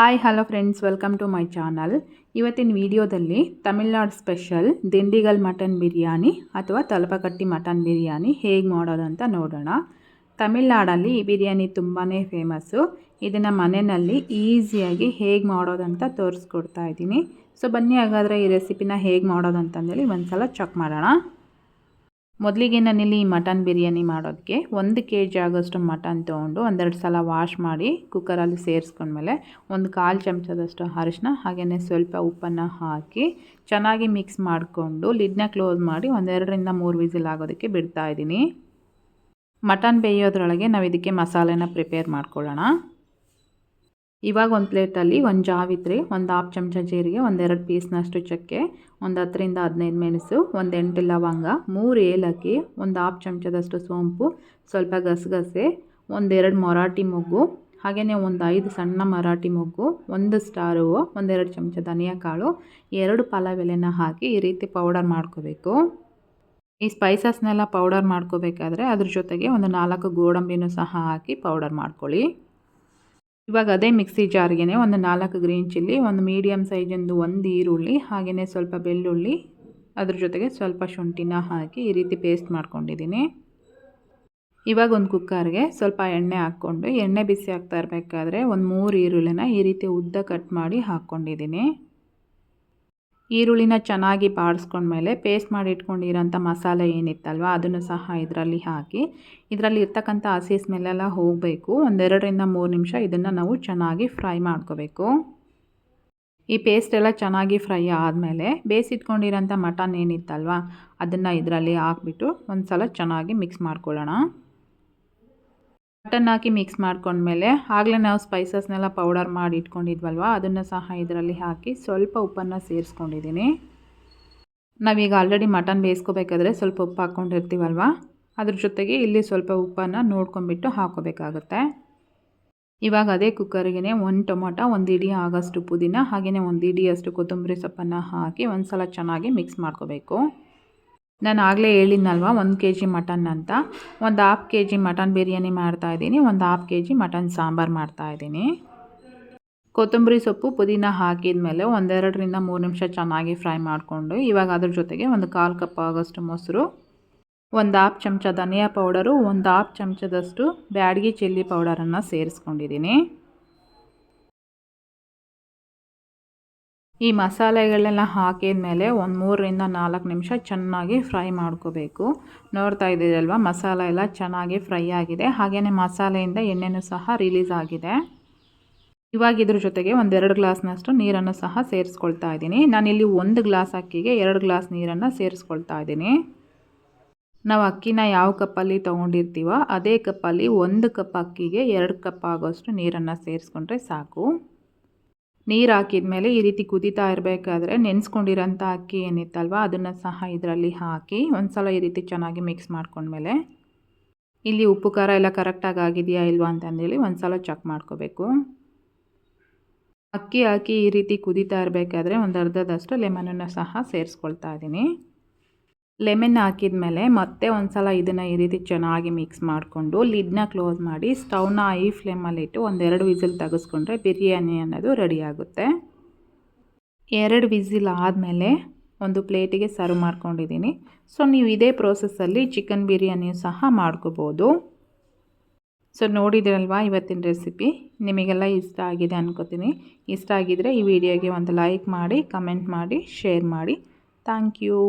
Hi hello friends welcome to my channel ಇವತ್ತಿನ ವಿಡಿಯೋದಲ್ಲಿ Tamil Nadu special Dindigul mutton biryani ಅಥವಾ ತಲಪಕಟ್ಟಿ ಮಟನ್ ಬಿರಿಯಾನಿ ಹೇಗೆ ಮಾಡೋದು ಅಂತ ನೋಡೋಣ. ತಮಿಳ್ನಾಡಲ್ಲಿ ಈ ಬಿರಿಯಾನಿ ತುಂಬಾ ಫೇಮಸ್ಸು ಇದನ್ನು ಮನೆಯಲ್ಲಿ ಈಸಿಯಾಗಿ ಹೇಗೆ ಮಾಡೋದಂತ ತೋರಿಸ್ಕೊಡ್ತಾ ಇದ್ದೀನಿ. ಸೊ ಬನ್ನಿ ಹಾಗಾದರೆ ಈ ರೆಸಿಪಿನ ಹೇಗೆ ಮಾಡೋದು ಅಂತಂದೇಳಿ ಒಂದು ಸಲ ಚೆಕ್ ಮಾಡೋಣ. ಮೊದಲಿಗೆ ನಾನಿಲ್ಲಿ ಮಟನ್ ಬಿರಿಯಾನಿ ಮಾಡೋದಕ್ಕೆ ಒಂದು ಕೆ ಜಿ ಆಗೋಷ್ಟು ಮಟನ್ ತೊಗೊಂಡು ಒಂದೆರಡು ಸಲ ವಾಶ್ ಮಾಡಿ ಕುಕ್ಕರಲ್ಲಿ ಸೇರಿಸ್ಕೊಂಡ್ಮೇಲೆ ಒಂದು ಕಾಲು ಚಮಚದಷ್ಟು ಅರಿಶಿನ ಹಾಗೆಯೇ ಸ್ವಲ್ಪ ಉಪ್ಪನ್ನು ಹಾಕಿ ಚೆನ್ನಾಗಿ ಮಿಕ್ಸ್ ಮಾಡಿಕೊಂಡು ಲಿಡ್ನ ಕ್ಲೋಸ್ ಮಾಡಿ ಒಂದೆರಡರಿಂದ ಮೂರು ವಿಸಿಲ್ ಆಗೋದಕ್ಕೆ ಬಿಡ್ತಾ ಇದ್ದೀನಿ. ಮಟನ್ ಬೇಯೋದ್ರೊಳಗೆ ನಾವು ಇದಕ್ಕೆ ಮಸಾಲೆನ ಪ್ರಿಪೇರ್ ಮಾಡ್ಕೊಳ್ಳೋಣ. ಇವಾಗ ಒಂದು ಪ್ಲೇಟಲ್ಲಿ ಒಂದು ಜಾವಿತ್ರಿ ಒಂದು ಹಾಫ್ ಚಮಚ ಜೀರಿಗೆ ಒಂದೆರಡು ಪೀಸ್ನಷ್ಟು ಚಕ್ಕೆ, ಒಂದು ಹತ್ತರಿಂದ ಹದಿನೈದು ಮೆಣಸು, ಒಂದು ಎಂಟು ಲವಂಗ, ಮೂರು ಏಲಕ್ಕಿ, ಒಂದು ಹಾಫ್ ಚಮಚದಷ್ಟು ಸೋಂಪು, ಸ್ವಲ್ಪ ಗಸಗಸೆ ಒಂದೆರಡು ಮರಾಠಿ ಮೊಗ್ಗು ಹಾಗೆಯೇ ಒಂದು ಐದು ಸಣ್ಣ ಮರಾಠಿ ಮೊಗ್ಗು, ಒಂದು ಸ್ಟಾರು ಒಂದೆರಡು ಚಮಚ ಧನಿಯಾ ಕಾಳು, ಎರಡು ಪಲಾವ್ ಎಲೆನ ಹಾಕಿ ಈ ರೀತಿ ಪೌಡರ್ ಮಾಡ್ಕೋಬೇಕು. ಈ ಸ್ಪೈಸಸ್ನೆಲ್ಲ ಪೌಡರ್ ಮಾಡ್ಕೋಬೇಕಾದ್ರೆ ಅದ್ರ ಜೊತೆಗೆ ಒಂದು ನಾಲ್ಕು ಗೋಡಂಬಿನೂ ಸಹ ಹಾಕಿ ಪೌಡರ್ ಮಾಡ್ಕೊಳ್ಳಿ. ಇವಾಗ ಅದೇ ಮಿಕ್ಸಿ ಜಾರ್ಗೆ ಒಂದು ನಾಲ್ಕು ಗ್ರೀನ್ ಚಿಲ್ಲಿ, ಒಂದು ಮೀಡಿಯಮ್ ಸೈಜಿಂದು ಒಂದು ಈರುಳ್ಳಿ ಹಾಗೆಯೇ ಸ್ವಲ್ಪ ಬೆಳ್ಳುಳ್ಳಿ, ಅದ್ರ ಜೊತೆಗೆ ಸ್ವಲ್ಪ ಶುಂಠಿನ ಹಾಕಿ ಈ ರೀತಿ ಪೇಸ್ಟ್ ಮಾಡ್ಕೊಂಡಿದ್ದೀನಿ. ಇವಾಗ ಒಂದು ಕುಕ್ಕರ್ಗೆ ಸ್ವಲ್ಪ ಎಣ್ಣೆ ಹಾಕ್ಕೊಂಡು, ಎಣ್ಣೆ ಬಿಸಿ ಆಗ್ತಾ ಇರಬೇಕಾದ್ರೆ ಒಂದು ಮೂರು ಈರುಳ್ಳಿನ ಈ ರೀತಿ ಉದ್ದ ಕಟ್ ಮಾಡಿ ಹಾಕ್ಕೊಂಡಿದ್ದೀನಿ ಈರುಳ್ಳಿನ ಚೆನ್ನಾಗಿ ಬಾಡಿಸ್ಕೊಂಡ್ಮೇಲೆ ಪೇಸ್ಟ್ ಮಾಡಿ ಇಟ್ಕೊಂಡಿರೋಂಥ ಮಸಾಲೆ ಏನಿತ್ತಲ್ವ, ಅದನ್ನು ಸಹ ಇದರಲ್ಲಿ ಹಾಕಿ, ಇದರಲ್ಲಿ ಇರ್ತಕ್ಕಂಥ ಹಸಿ ಸ್ಮೆಲ್ಲೆಲ್ಲ ಹೋಗಬೇಕು. ಒಂದೆರಡರಿಂದ ಮೂರು ನಿಮಿಷ ಇದನ್ನು ನಾವು ಚೆನ್ನಾಗಿ ಫ್ರೈ ಮಾಡ್ಕೋಬೇಕು. ಈ ಪೇಸ್ಟ್ ಎಲ್ಲ ಚೆನ್ನಾಗಿ ಫ್ರೈ ಆದಮೇಲೆ ಬೇಯಿಸಿಟ್ಕೊಂಡಿರೋಂಥ ಮಟನ್ ಏನಿತ್ತಲ್ವ, ಅದನ್ನು ಇದರಲ್ಲಿ ಹಾಕ್ಬಿಟ್ಟು ಒಂದು ಸಲ ಚೆನ್ನಾಗಿ ಮಿಕ್ಸ್ ಮಾಡ್ಕೊಳ್ಳೋಣ. ಮಟನ್ ಹಾಕಿ ಮಿಕ್ಸ್ ಮಾಡ್ಕೊಂಡ್ಮೇಲೆ ಆಗಲೇ ನಾವು ಸ್ಪೈಸಸ್ನೆಲ್ಲ ಪೌಡರ್ ಮಾಡಿ ಇಟ್ಕೊಂಡಿದ್ವಲ್ವ, ಅದನ್ನು ಸಹ ಇದರಲ್ಲಿ ಹಾಕಿ ಸ್ವಲ್ಪ ಉಪ್ಪನ್ನು ಸೇರಿಸ್ಕೊಂಡಿದ್ದೀನಿ. ನಾವೀಗ ಆಲ್ರೆಡಿ ಮಟನ್ ಬೇಯಿಸ್ಕೋಬೇಕಾದ್ರೆ ಸ್ವಲ್ಪ ಉಪ್ಪು ಹಾಕ್ಕೊಂಡಿರ್ತೀವಲ್ವ, ಅದ್ರ ಜೊತೆಗೆ ಇಲ್ಲಿ ಸ್ವಲ್ಪ ಉಪ್ಪನ್ನು ನೋಡ್ಕೊಂಬಿಟ್ಟು ಹಾಕೋಬೇಕಾಗುತ್ತೆ ಇವಾಗ ಅದೇ ಕುಕ್ಕರ್ಗೆ ಒಂದು ಟೊಮೊಟೊ, ಒಂದು ಇಡಿ ಆಗೋಷ್ಟು ಪುದೀನ ಹಾಗೆಯೇ ಒಂದು ಇಡಿಯಷ್ಟು ಕೊತ್ತಂಬರಿ ಸೊಪ್ಪನ್ನು ಹಾಕಿ ಒಂದು ಸಲ ಚೆನ್ನಾಗಿ ಮಿಕ್ಸ್ ಮಾಡ್ಕೋಬೇಕು. ನಾನು ಆಗಲೇ ಹೇಳಿದ್ನಲ್ವ, ಒಂದು ಕೆ ಜಿ ಮಟನ್ ಅಂತ. ಒಂದು half K G mutton biryani ಮಾಡ್ತಾಯಿದ್ದೀನಿ ಒಂದು half K G mutton sambar ಮಾಡ್ತಾಯಿದ್ದೀನಿ ಕೊತ್ತಂಬರಿ ಸೊಪ್ಪು, ಪುದೀನ ಹಾಕಿದ ಮೇಲೆ ಒಂದೆರಡರಿಂದ ಮೂರು ನಿಮಿಷ ಚೆನ್ನಾಗಿ ಫ್ರೈ ಮಾಡಿಕೊಂಡು, ಇವಾಗ ಅದ್ರ ಜೊತೆಗೆ ಒಂದು ಕಾಲು ಕಪ್ ಆಗೋಷ್ಟು ಮೊಸರು, ಒಂದು ಹಾಫ್ ಚಮಚ ಧನಿಯಾ ಪೌಡರು, ಒಂದು ಹಾಫ್ ಚಮಚದಷ್ಟು ಬ್ಯಾಡಗಿ ಚಿಲ್ಲಿ ಪೌಡರನ್ನು ಸೇರಿಸ್ಕೊಂಡಿದ್ದೀನಿ. ಈ ಮಸಾಲೆಗಳನ್ನೆಲ್ಲ ಹಾಕಿದ ಒಂದು ಮೂರರಿಂದ ನಾಲ್ಕು ನಿಮಿಷ ಚೆನ್ನಾಗಿ ಫ್ರೈ ಮಾಡ್ಕೋಬೇಕು. ನೋಡ್ತಾ ಇದ್ದೀರಲ್ವ, ಮಸಾಲೆ ಎಲ್ಲ ಚೆನ್ನಾಗಿ ಫ್ರೈ ಆಗಿದೆ. ಹಾಗೆಯೇ ಮಸಾಲೆಯಿಂದ ಎಣ್ಣೆನೂ ಸಹ ರಿಲೀಸ್ ಆಗಿದೆ. ಇವಾಗ ಇದ್ರ ಜೊತೆಗೆ ಒಂದೆರಡು ಗ್ಲಾಸ್ನಷ್ಟು ನೀರನ್ನು ಸಹ ಸೇರಿಸ್ಕೊಳ್ತಾ ಇದ್ದೀನಿ. ನಾನಿಲ್ಲಿ ಒಂದು ಗ್ಲಾಸ್ ಅಕ್ಕಿಗೆ ಎರಡು ಗ್ಲಾಸ್ ನೀರನ್ನು ಸೇರಿಸ್ಕೊಳ್ತಾ ಇದ್ದೀನಿ. ನಾವು ಅಕ್ಕಿನ ಯಾವ ಕಪ್ಪಲ್ಲಿ ತೊಗೊಂಡಿರ್ತೀವೋ ಅದೇ ಕಪ್ಪಲ್ಲಿ ಒಂದು ಕಪ್ ಅಕ್ಕಿಗೆ ಎರಡು ಕಪ್ ಆಗೋಷ್ಟು ನೀರನ್ನು ಸೇರಿಸ್ಕೊಂಡ್ರೆ ಸಾಕು. ನೀರು ಹಾಕಿದ ಮೇಲೆ ಈ ರೀತಿ ಕುದೀತಾ ಇರಬೇಕಾದ್ರೆ ನೆನೆಸ್ಕೊಂಡಿರೋಂಥ ಅಕ್ಕಿ ಏನಿತ್ತಲ್ವ, ಅದನ್ನು ಸಹ ಇದರಲ್ಲಿ ಹಾಕಿ ಒಂದು ಸಲ ಈ ರೀತಿ ಚೆನ್ನಾಗಿ ಮಿಕ್ಸ್ ಮಾಡ್ಕೊಂಡ್ಮೇಲೆ ಇಲ್ಲಿ ಉಪ್ಪು ಖಾರ ಎಲ್ಲ ಕರೆಕ್ಟಾಗಿ ಆಗಿದೆಯಾ ಇಲ್ವಾ ಅಂತಂದೇಳಿ ಒಂದು ಸಲ ಚೆಕ್ ಮಾಡ್ಕೋಬೇಕು. ಅಕ್ಕಿ ಹಾಕಿ ಈ ರೀತಿ ಕುದೀತಾ ಇರಬೇಕಾದ್ರೆ ಒಂದು ಅರ್ಧದಷ್ಟು ಲೆಮನನ್ನು ಸಹ ಸೇರಿಸ್ಕೊಳ್ತಾ ಇದ್ದೀನಿ ಲೆಮನ್ ಹಾಕಿದ ಮೇಲೆ ಮತ್ತೆ ಒಂದು ಸಲ ಇದನ್ನು ಈ ರೀತಿ ಚೆನ್ನಾಗಿ ಮಿಕ್ಸ್ ಮಾಡಿಕೊಂಡು ಲಿಡ್ನ ಕ್ಲೋಸ್ ಮಾಡಿ ಸ್ಟವ್ನ ಐ ಫ್ಲೇಮಲ್ಲಿಟ್ಟು ಒಂದೆರಡು ವಿಸಿಲ್ ತೆಗೆಸ್ಕೊಂಡ್ರೆ ಬಿರಿಯಾನಿ ಅನ್ನೋದು ರೆಡಿ ಆಗುತ್ತೆ. ಎರಡು ವಿಸಿಲ್ ಆದಮೇಲೆ ಒಂದು ಪ್ಲೇಟಿಗೆ ಸರ್ವ್ ಮಾಡ್ಕೊಂಡಿದ್ದೀನಿ. ಸೊ ನೀವು ಇದೇ ಪ್ರೋಸೆಸ್ಸಲ್ಲಿ ಚಿಕನ್ ಬಿರಿಯಾನಿಯು ಸಹ ಮಾಡ್ಕೋಬೋದು. ಸೊ ನೋಡಿದ್ರಲ್ವಾ ಇವತ್ತಿನ ರೆಸಿಪಿ ನಿಮಗೆಲ್ಲ ಇಷ್ಟ ಆಗಿದೆ ಅನ್ಕೋತೀನಿ. ಇಷ್ಟ ಆಗಿದ್ದರೆ ಈ ವಿಡಿಯೋಗೆ ಒಂದು ಲೈಕ್ ಮಾಡಿ ಕಮೆಂಟ್ ಮಾಡಿ ಶೇರ್ ಮಾಡಿ. Thank you